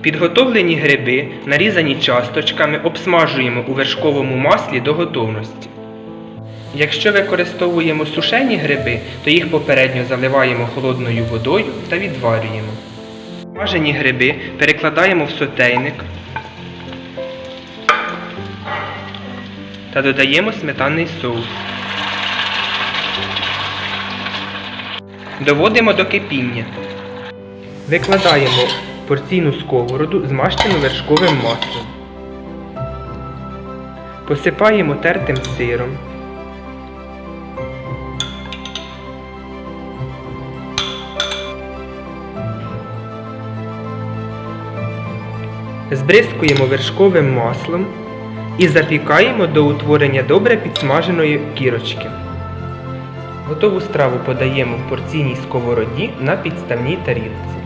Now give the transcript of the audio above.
Підготовлені гриби, нарізані часточками, обсмажуємо у вершковому маслі до готовності. Якщо використовуємо сушені гриби, то їх попередньо заливаємо холодною водою та відварюємо. Смажені гриби перекладаємо в сотейник та додаємо сметанний соус. Доводимо до кипіння. Викладаємо порційну сковороду, змащену вершковим маслом. Посипаємо тертим сиром. Збризкуємо вершковим маслом і запікаємо до утворення добре підсмаженої кірочки. Готову страву подаємо в порційній сковороді на підставній тарілці.